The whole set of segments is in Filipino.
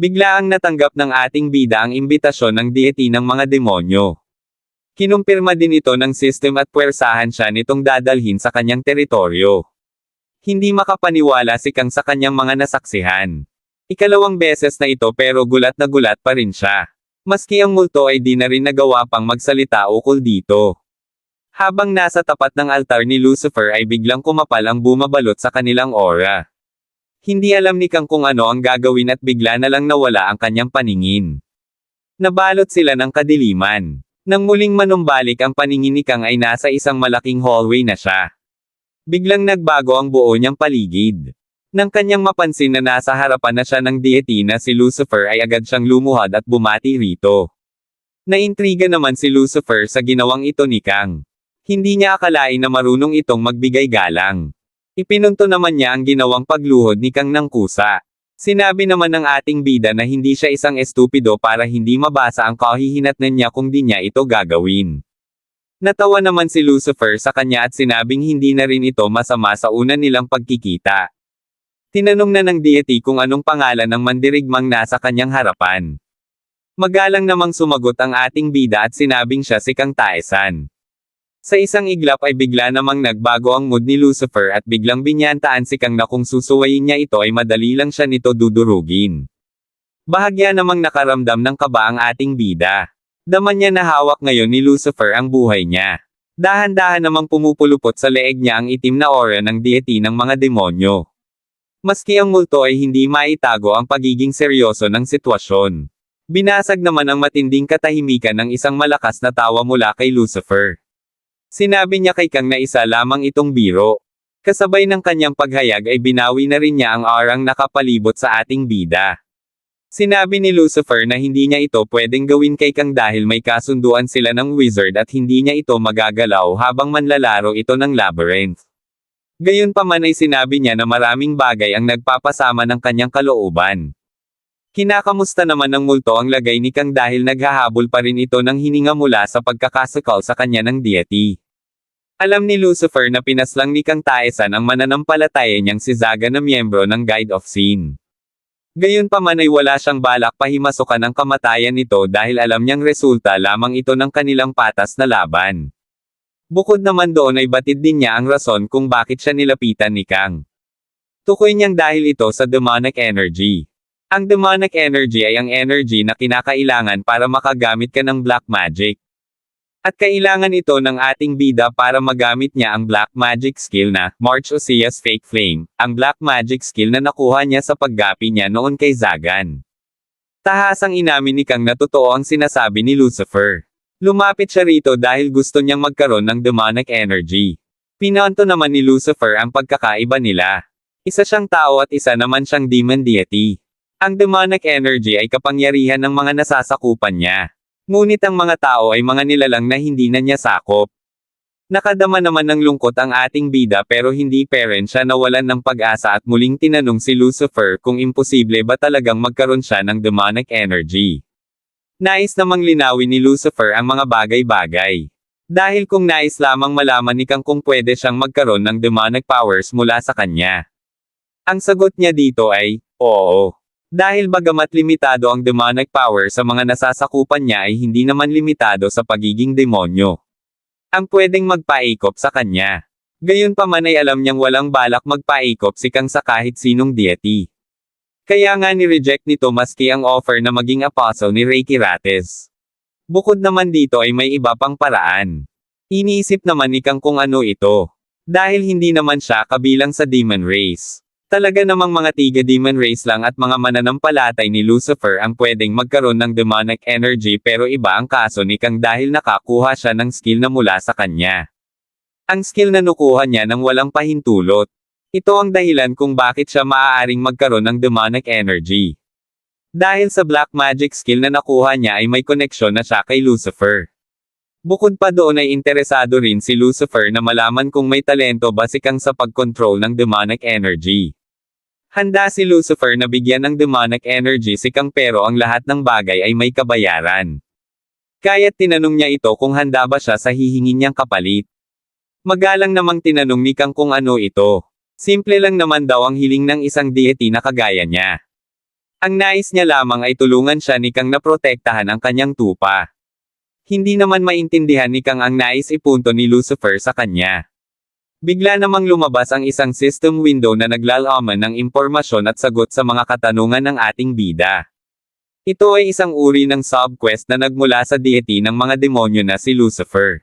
Bigla ang natanggap ng ating bida ang imbitasyon ng deity ng mga demonyo. Kinumpirma din ito ng system at puwersahan siya nitong dadalhin sa kanyang teritoryo. Hindi makapaniwala si Kang sa kanyang mga nasaksihan. Ikalawang beses na ito pero gulat na gulat pa rin siya. Maski ang multo ay di na rin nagawa pang magsalita ukol dito. Habang nasa tapat ng altar ni Lucifer ay biglang kumapal ang bumabalot sa kanilang aura. Hindi alam ni Kang kung ano ang gagawin at bigla na lang nawala ang kanyang paningin. Nabalot sila ng kadiliman. Nang muling manumbalik ang paningin ni Kang ay nasa isang malaking hallway na siya. Biglang nagbago ang buo niyang paligid. Nang kanyang mapansin na nasa harapan na siya ng deity na si Lucifer ay agad siyang lumuhad at bumati rito. Naintriga naman si Lucifer sa ginawang ito ni Kang. Hindi niya akalain na marunong itong magbigay galang. Ipinunto naman niya ang ginawang pagluhod ni Kang ng kusa. Sinabi naman ng ating bida na hindi siya isang estupido para hindi mabasa ang kahihinatnan niya kung di niya ito gagawin. Natawa naman si Lucifer sa kanya at sinabing hindi na rin ito masama sa una nilang pagkikita. Tinanong na ng deity kung anong pangalan ng mandirigmang nasa kanyang harapan. Magalang namang sumagot ang ating bida at sinabing siya si Kang Taesan. Sa isang iglap ay bigla namang nagbago ang mood ni Lucifer at biglang binyantaan si Kang na kung susuwayin niya ito ay madali lang siya nito dudurugin. Bahagya namang nakaramdam ng kaba ang ating bida. Daman niya na hawak ngayon ni Lucifer ang buhay niya. Dahan-dahan namang pumupulupot sa leeg niya ang itim na aura ng deity ng mga demonyo. Maski ang multo ay hindi maitago ang pagiging seryoso ng sitwasyon. Binasag naman ang matinding katahimikan ng isang malakas na tawa mula kay Lucifer. Sinabi niya kay Kang na isa lamang itong biro. Kasabay ng kanyang paghayag ay binawi na rin niya ang arang nakapalibot sa ating bida. Sinabi ni Lucifer na hindi niya ito pwedeng gawin kay Kang dahil may kasunduan sila ng wizard at hindi niya ito magagalaw habang manlalaro ito ng labyrinth. Gayunpaman ay sinabi niya na maraming bagay ang nagpapasama ng kanyang kalooban. Kinakamusta naman ng multo ang lagay ni Kang dahil naghahabol pa rin ito ng hininga mula sa pagkakasakal sa kanya ng deity. Alam ni Lucifer na pinaslang ni Kang Taesan ang mananampalataya niyang si Zaga na miyembro ng Guide of Sin. Gayunpaman ay wala siyang balak pahimasukan ang kamatayan nito dahil alam niyang resulta lamang ito ng kanilang patas na laban. Bukod naman doon ay batid din niya ang rason kung bakit siya nilapitan ni Kang. Tukoy niyang dahil ito sa demonic energy. Ang demonic energy ay ang energy na kinakailangan para makagamit ka ng black magic. At kailangan ito ng ating bida para magamit niya ang black magic skill na March Osea's Fake Flame, ang black magic skill na nakuha niya sa paggapi niya noon kay Zagan. Tahasang inamin ni Kang na totoo ang sinasabi ni Lucifer. Lumapit siya rito dahil gusto niyang magkaroon ng demonic energy. Pinanto naman ni Lucifer ang pagkakaiba nila. Isa siyang tao at isa naman siyang demon deity. Ang demonic energy ay kapangyarihan ng mga nasasakupan niya. Ngunit ang mga tao ay mga nilalang na hindi na niya sakop. Nakadama naman ng lungkot ang ating bida pero hindi parent siya nawalan ng pag-asa at muling tinanong si Lucifer kung imposible ba talagang magkaroon siya ng demonic energy. Nais namang linawin ni Lucifer ang mga bagay-bagay. Dahil kung nais lamang malaman ni Kang kung pwede siyang magkaroon ng demonic powers mula sa kanya. Ang sagot niya dito ay, oo. Dahil bagamat limitado ang demonic power sa mga nasasakupan niya ay hindi naman limitado sa pagiging demonyo. Ang pwedeng magpaikop sa kanya. Gayunpaman ay alam niyang walang balak magpaikop si Kang sa kahit sinong deity. Kaya nga ni-reject nito maski ang offer na maging apostle ni Reiki Rates. Bukod naman dito ay may iba pang paraan. Iniisip naman ni Kang kung ano ito. Dahil hindi naman siya kabilang sa demon race. Talaga namang mga tiga demon race lang at mga mananampalatay ni Lucifer ang pwedeng magkaroon ng demonic energy pero iba ang kaso ni Kang dahil nakakuha siya ng skill na mula sa kanya. Ang skill na nukuha niya nang walang pahintulot. Ito ang dahilan kung bakit siya maaaring magkaroon ng demonic energy. Dahil sa black magic skill na nakuha niya ay may koneksyon na siya kay Lucifer. Bukod pa doon ay interesado rin si Lucifer na malaman kung may talento ba si Kang sa pag-control ng demonic energy. Handa si Lucifer na bigyan ng demonic energy si Kang pero ang lahat ng bagay ay may kabayaran. Kaya't tinanong niya ito kung handa ba siya sa hihingin niyang kapalit. Magalang namang tinanong ni Kang kung ano ito. Simple lang naman daw ang hiling ng isang deity na kagaya niya. Ang nais niya lamang ay tulungan siya ni Kang na protektahan ang kanyang tupa. Hindi naman maintindihan ni Kang ang nais ipunto ni Lucifer sa kanya. Bigla namang lumabas ang isang system window na naglalaman ng impormasyon at sagot sa mga katanungan ng ating bida. Ito ay isang uri ng subquest na nagmula sa deity ng mga demonyo na si Lucifer.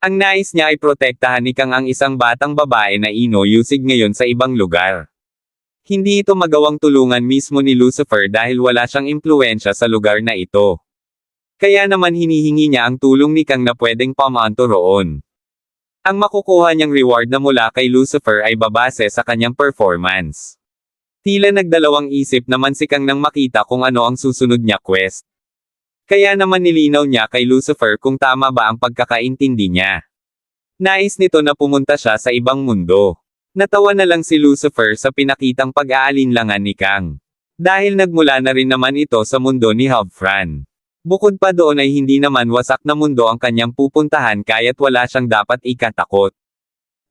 Ang nais niya ay protektahan ni Kang ang isang batang babae na inuyusig ngayon sa ibang lugar. Hindi ito magawang tulungan mismo ni Lucifer dahil wala siyang impluensya sa lugar na ito. Kaya naman hinihingi niya ang tulong ni Kang na pwedeng pamanto roon. Ang makukuha niyang reward na mula kay Lucifer ay babase sa kanyang performance. Tila nagdalawang isip naman si Kang nang makita kung ano ang susunod niya quest. Kaya naman nilinaw niya kay Lucifer kung tama ba ang pagkakaintindi niya. Nais nito na pumunta siya sa ibang mundo. Natawa na lang si Lucifer sa pinakitang pag-aalinlangan ni Kang. Dahil nagmula na rin naman ito sa mundo ni Havfran. Bukod pa doon ay hindi naman wasak na mundo ang kanyang pupuntahan kaya't wala siyang dapat ikatakot.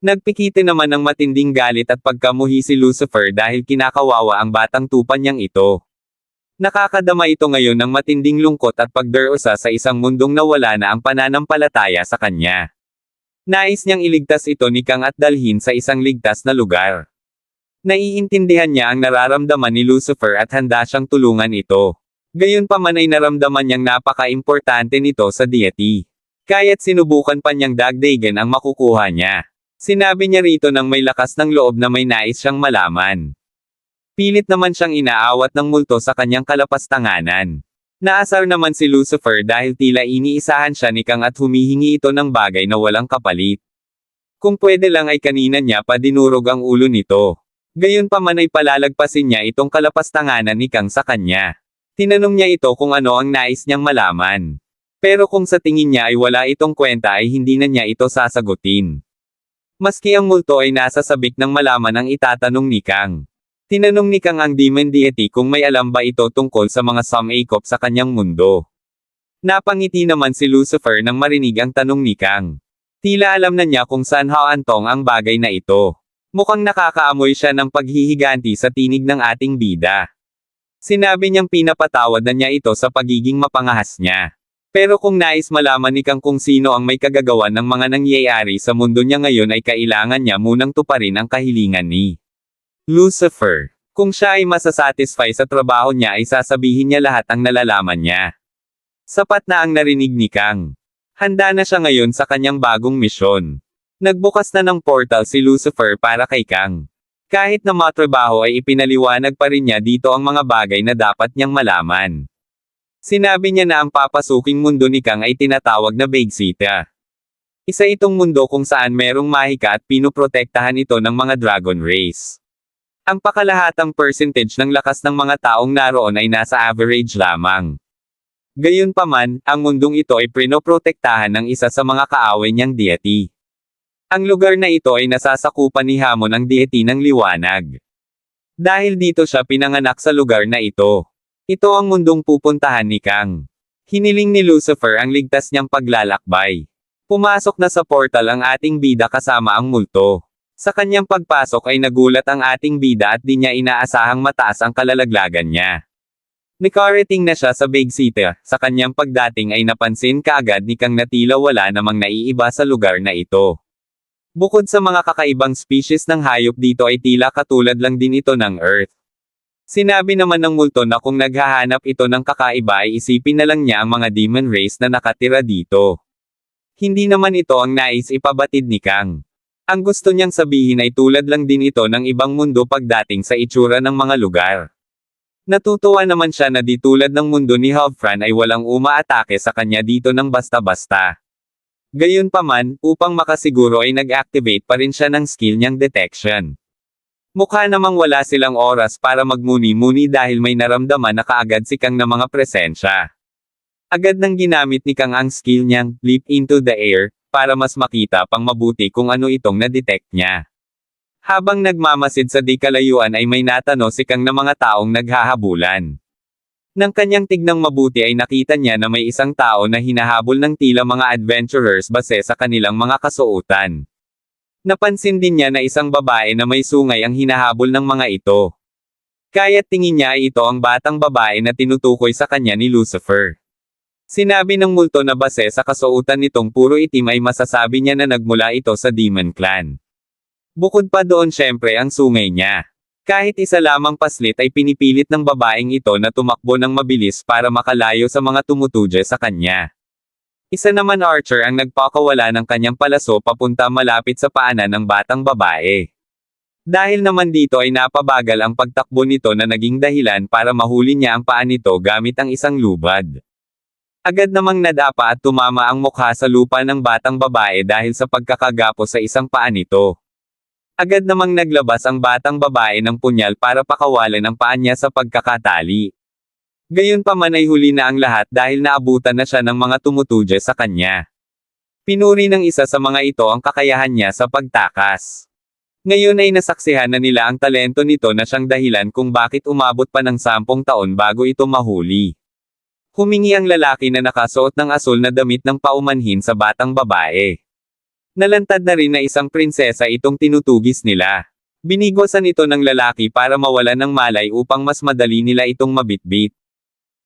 Nagpikite naman ng matinding galit at pagkamuhi si Lucifer dahil kinakawawa ang batang tupan niyang ito. Nakakadama ito ngayon ng matinding lungkot at pagderosa sa isang mundong nawala na ang pananampalataya sa kanya. Nais niyang iligtas ito ni Kang at dalhin sa isang ligtas na lugar. Naiintindihan niya ang nararamdaman ni Lucifer at handa siyang tulungan ito. Gayon pa man ay naramdaman niyang napaka-importante nito sa deity. Kaya't sinubukan pa niyang dagdagan ang makukuha niya. Sinabi niya rito nang may lakas ng loob na may nais siyang malaman. Pilit naman siyang inaawat ng multo sa kanyang kalapastanganan. Naasar naman si Lucifer dahil tila iniisahan siya ni Kang at humihingi ito ng bagay na walang kapalit. Kung pwede lang ay kanina niya pa dinurog ang ulo nito. Gayon pa man ay palalagpasin niya itong kalapastanganan ni Kang sa kanya. Tinanong niya ito kung ano ang nais niyang malaman. Pero kung sa tingin niya ay wala itong kwenta ay hindi na niya ito sasagutin. Maski ang multo ay nasa sabik ng malaman ang itatanong ni Kang. Tinanong ni Kang ang demon deity kung may alam ba ito tungkol sa mga sumakop sa kanyang mundo. Napangiti naman si Lucifer nang marinig ang tanong ni Kang. Tila alam na niya kung saan haantong ang bagay na ito. Mukhang nakakaamoy siya ng paghihiganti sa tinig ng ating bida. Sinabi niyang pinapatawad na niya ito sa pagiging mapangahas niya. Pero kung nais malaman ni Kang kung sino ang may kagagawan ng mga nangyayari sa mundo niya ngayon ay kailangan niya munang tuparin ang kahilingan ni Lucifer. Kung siya ay masasatisfy sa trabaho niya ay sasabihin niya lahat ang nalalaman niya. Sapat na ang narinig ni Kang. Handa na siya ngayon sa kanyang bagong misyon. Nagbukas na ng portal si Lucifer para kay Kang. Kahit na matrabaho ay ipinaliwanag pa rin niya dito ang mga bagay na dapat niyang malaman. Sinabi niya na ang papasuking mundo ni Kang ay tinatawag na Begsita. Isa itong mundo kung saan merong mahika at pinoprotektahan ito ng mga dragon race. Ang pakalahatang percentage ng lakas ng mga taong naroon ay nasa average lamang. Gayunpaman, ang mundong ito ay pinoprotektahan ng isa sa mga kaaway niyang deity. Ang lugar na ito ay nasasakupan ni Hamon ang deity ng liwanag. Dahil dito siya pinanganak sa lugar na ito. Ito ang mundong pupuntahan ni Kang. Hiniling ni Lucifer ang ligtas niyang paglalakbay. Pumasok na sa portal ang ating bida kasama ang multo. Sa kanyang pagpasok ay nagulat ang ating bida at di niya inaasahang mataas ang kalalaglagan niya. Nakarating na siya sa Big City, sa kanyang pagdating ay napansin kaagad ni Kang na tila wala namang naiiba sa lugar na ito. Bukod sa mga kakaibang species ng hayop dito ay tila katulad lang din ito ng Earth. Sinabi naman ng multo na kung naghahanap ito ng kakaiba ay isipin na lang niya ang mga demon race na nakatira dito. Hindi naman ito ang nais ipabatid ni Kang. Ang gusto niyang sabihin ay tulad lang din ito ng ibang mundo pagdating sa itsura ng mga lugar. Natutuwa naman siya na di tulad ng mundo ni Havfran ay walang umaatake sa kanya dito ng basta-basta. Gayunpaman, upang makasiguro ay nag-activate pa rin siya ng skill niyang detection. Mukha namang wala silang oras para magmuni-muni dahil may naramdaman na kaagad si Kang na mga presensya. Agad nang ginamit ni Kang ang skill niyang, leap into the air, para mas makita pang mabuti kung ano itong na-detect niya. Habang nagmamasid sa di kalayuan ay may natano si Kang na mga taong naghahabulan. Nang kanyang tignang mabuti ay nakita niya na may isang tao na hinahabol ng tila mga adventurers base sa kanilang mga kasuotan. Napansin din niya na isang babae na may sungay ang hinahabol ng mga ito. Kaya't tingin niya ay ito ang batang babae na tinutukoy sa kanya ni Lucifer. Sinabi ng multo na base sa kasuotan nitong puro itim ay masasabi niya na nagmula ito sa Demon Clan. Bukod pa doon syempre ang sungay niya. Kahit isa lamang paslit ay pinipilit ng babaeng ito na tumakbo ng mabilis para makalayo sa mga tumutudya sa kanya. Isa naman Archer ang nagpakawala ng kanyang palaso papunta malapit sa paanan ng batang babae. Dahil naman dito ay napabagal ang pagtakbo nito na naging dahilan para mahuli niya ang paa nito gamit ang isang lubad. Agad namang nadapa at tumama ang mukha sa lupa ng batang babae dahil sa pagkakagapo sa isang paa nito. Agad namang naglabas ang batang babae ng punyal para pakawalan ang paa niya sa pagkakatali. Gayunpaman ay huli na ang lahat dahil naabutan na siya ng mga tumutudya sa kanya. Pinuri ng isa sa mga ito ang kakayahan niya sa pagtakas. Ngayon ay nasaksihan na nila ang talento nito na siyang dahilan kung bakit umabot pa ng sampung taon bago ito mahuli. Humingi ang lalaki na nakasuot ng asul na damit ng paumanhin sa batang babae. Nalantad na rin na isang prinsesa itong tinutugis nila. Binigwasan ito ng lalaki para mawalan ng malay upang mas madali nila itong mabitbit.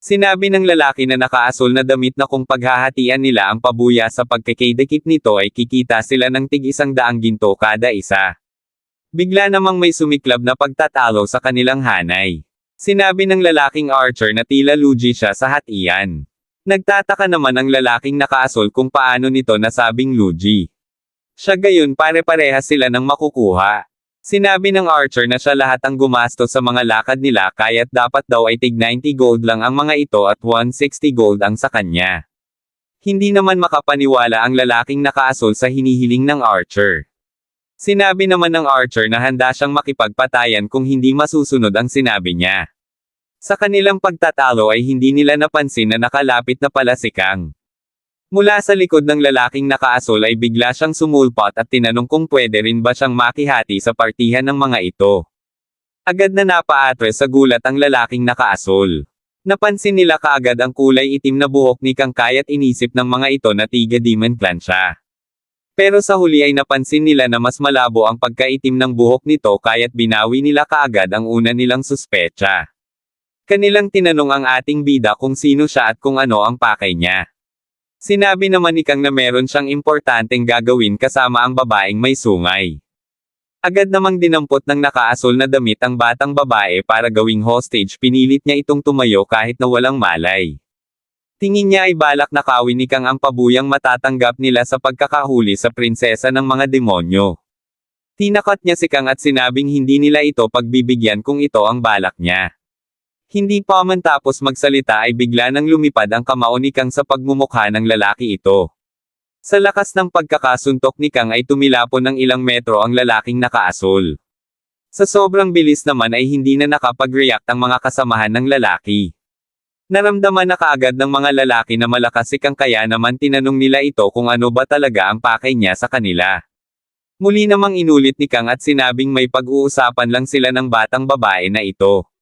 Sinabi ng lalaki na nakaasul na damit na kung paghahatian nila ang pabuya sa pagkikidikip nito ay kikita sila ng tig isang daang ginto kada isa. Bigla namang may sumiklab na pagtatalo sa kanilang hanay. Sinabi ng lalaking archer na tila lugi siya sa hatian. Nagtataka naman ang lalaking nakaasul kung paano nito nasabing lugi. Siya gayon pare-parehas sila ng makukuha. Sinabi ng archer na siya lahat ang gumasto sa mga lakad nila kaya't dapat daw ay tig 90 gold lang ang mga ito at 160 gold ang sa kanya. Hindi naman makapaniwala ang lalaking nakaasul sa hinihiling ng archer. Sinabi naman ng archer na handa siyang makipagpatayan kung hindi masusunod ang sinabi niya. Sa kanilang pagtatalo ay hindi nila napansin na nakalapit na pala si Kang. Mula sa likod ng lalaking nakaasul ay bigla siyang sumulpot at tinanong kung pwede rin ba siyang makihati sa partihan ng mga ito. Agad na napaatres sa gulat ang lalaking nakaasul. Napansin nila kaagad ang kulay itim na buhok ni Kang kaya't inisip ng mga ito na tiga demon clan siya. Pero sa huli ay napansin nila na mas malabo ang pagkaitim ng buhok nito kaya't binawi nila kaagad ang una nilang suspecha. Kanilang tinanong ang ating bida kung sino siya at kung ano ang pakay niya. Sinabi naman ni Kang na meron siyang importanteng gagawin kasama ang babaeng may sungay. Agad namang dinampot ng nakaasul na damit ang batang babae para gawing hostage pinilit niya itong tumayo kahit na walang malay. Tingin niya ay balak nakawin ni Kang ang pabuyang matatanggap nila sa pagkakahuli sa prinsesa ng mga demonyo. Tinakot niya si Kang at sinabing hindi nila ito pagbibigyan kung ito ang balak niya. Hindi pa man tapos magsalita ay bigla nang lumipad ang kamao ni Kang sa pagmumukha ng lalaki ito. Sa lakas ng pagkakasuntok ni Kang ay tumilapon ng ilang metro ang lalaking nakaasul. Sa sobrang bilis naman ay hindi na nakapag-react ang mga kasamahan ng lalaki. Naramdaman na kaagad ng mga lalaki na malakas si Kang kaya naman tinanong nila ito kung ano ba talaga ang pakay niya sa kanila. Muli namang inulit ni Kang at sinabing may pag-uusapan lang sila ng batang babae na ito.